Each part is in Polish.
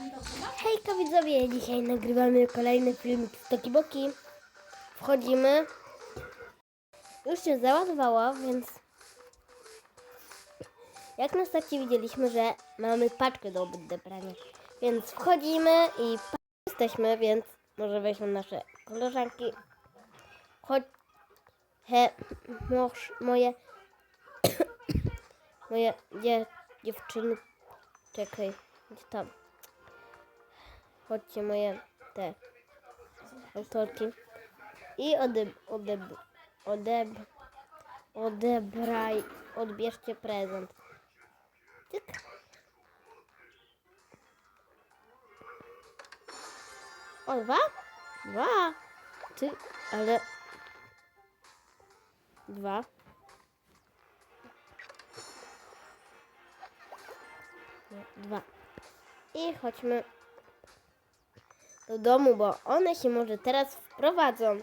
Hejka widzowie, dzisiaj nagrywamy kolejny filmik z Toki Boki. Wchodzimy. Już się załadowało, więc jak na starcie widzieliśmy, że mamy paczkę do odebrania. Więc wchodzimy i jesteśmy, więc może weźmy nasze koleżanki. Chodź, he, moż, moje, moje dzie, dziewczyny, czekaj, gdzie tam? Chodźcie moje te autorki i odeb, odeb, odeb, odebraj, odbierzcie prezent. Tyk. O, dwa? Dwa. Ty, ale... Dwa. Dwa. I chodźmy do domu, bo one się może teraz wprowadzą.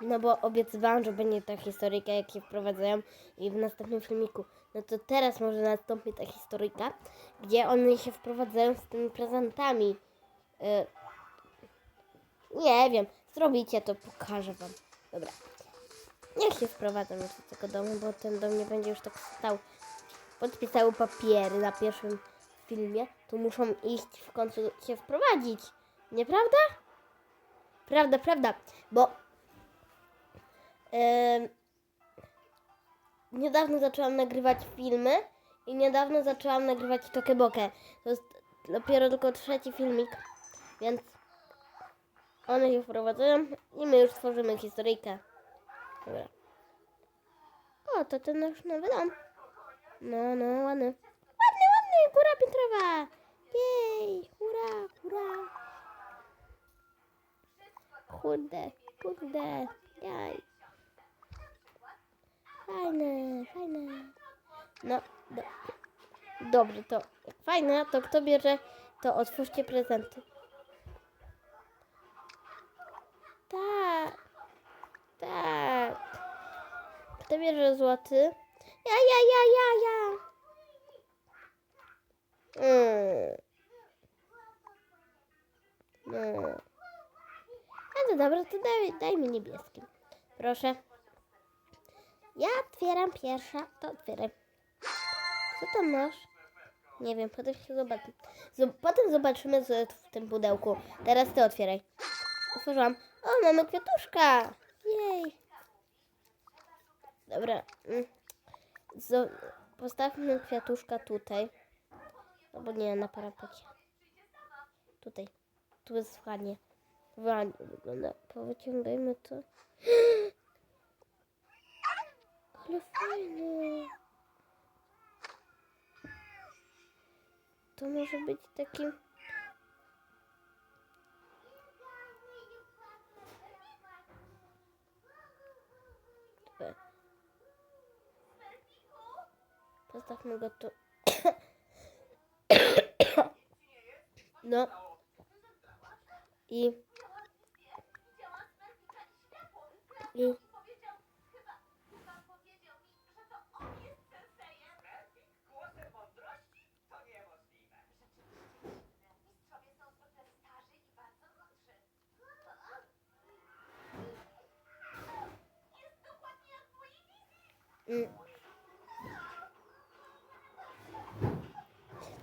No bo obiecywałam, że będzie ta historyjka, jak się wprowadzają i w następnym filmiku. No to teraz może nastąpi ta historyjka, gdzie one się wprowadzają z tymi prezentami. Y, nie wiem, zrobicie to, pokażę wam. Dobra. Niech się wprowadzą już do tego domu, bo ten dom nie będzie już tak stał. Podpisały papiery na pierwszym filmie, to muszą iść w końcu się wprowadzić. Nieprawda? Prawda, prawda, bo em, niedawno zaczęłam nagrywać filmy i niedawno zaczęłam nagrywać Tokebokę. To jest dopiero tylko trzeci filmik, więc one się wprowadzają i my już tworzymy historyjkę. Dobra. O, to ten nasz nowy dom. No, no, ładny. Ładny, ładny, góra piętrowa. Jej, hura, hura. Kurde, kurde, jaj. Fajne, fajne. No, do, dobrze, to fajne, to kto bierze, to otwórzcie prezenty. Tak, tak. Kto bierze złoty? Ja, ja, ja, ja, ja. Mm. No. To dobra, to daj, daj mi niebieski. Proszę. Ja otwieram pierwsza, to otwieraj. Co tam masz? Nie wiem, potem się zobaczy. Zob- potem zobaczymy, co jest w tym pudełku. Teraz ty otwieraj. Otworzyłam. O, mamy kwiatuszka. Jej. Dobra. mm. Postawmy kwiatuszka tutaj. Albo nie, na parapecie. Tutaj. Tu jest ładnie. Ładnie wygląda. Powyciągajmy to. Ale fajne. To może być taki... Dobra. Postawmy go tu. No. I... I... Mm.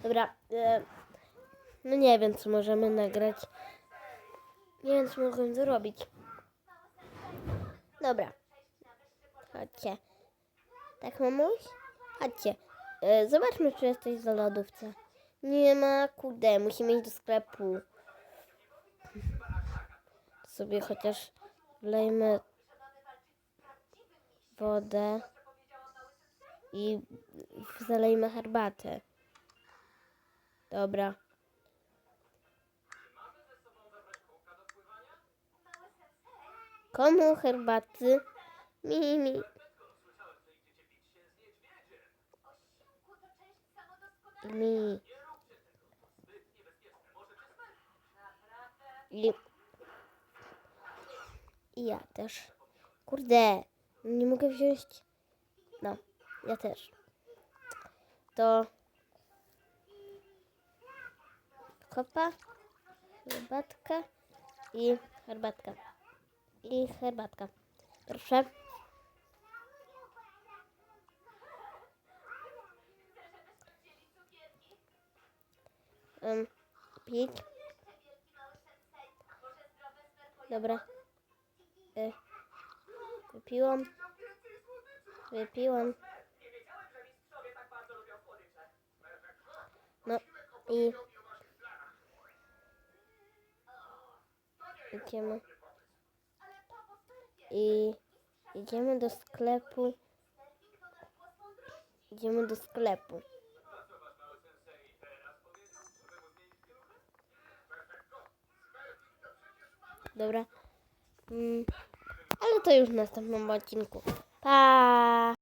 Dobra. E, no nie wiem, co możemy nagrać. Nie wiem, co mogłem zrobić. Dobra. Chodźcie. Tak, mamuś? Chodźcie. E, zobaczmy, czy jest coś za lodówce. Nie ma, kurde, musimy iść do sklepu. Sobie chociaż wlejmy wodę i zalejmy herbatę. Dobra. Komu herbaty? Mimi. Mi. I... I ja też. Kurde, nie mogę wziąć. No, ja też. To kopa, herbatka i herbatka. I herbatka. Proszę. Um, pić. Dobra. Y, wypiłam. Wypiłam. No i idziemy. I idziemy do sklepu. Idziemy do sklepu. Dobra. Mm, ale to już w następnym odcinku. Pa!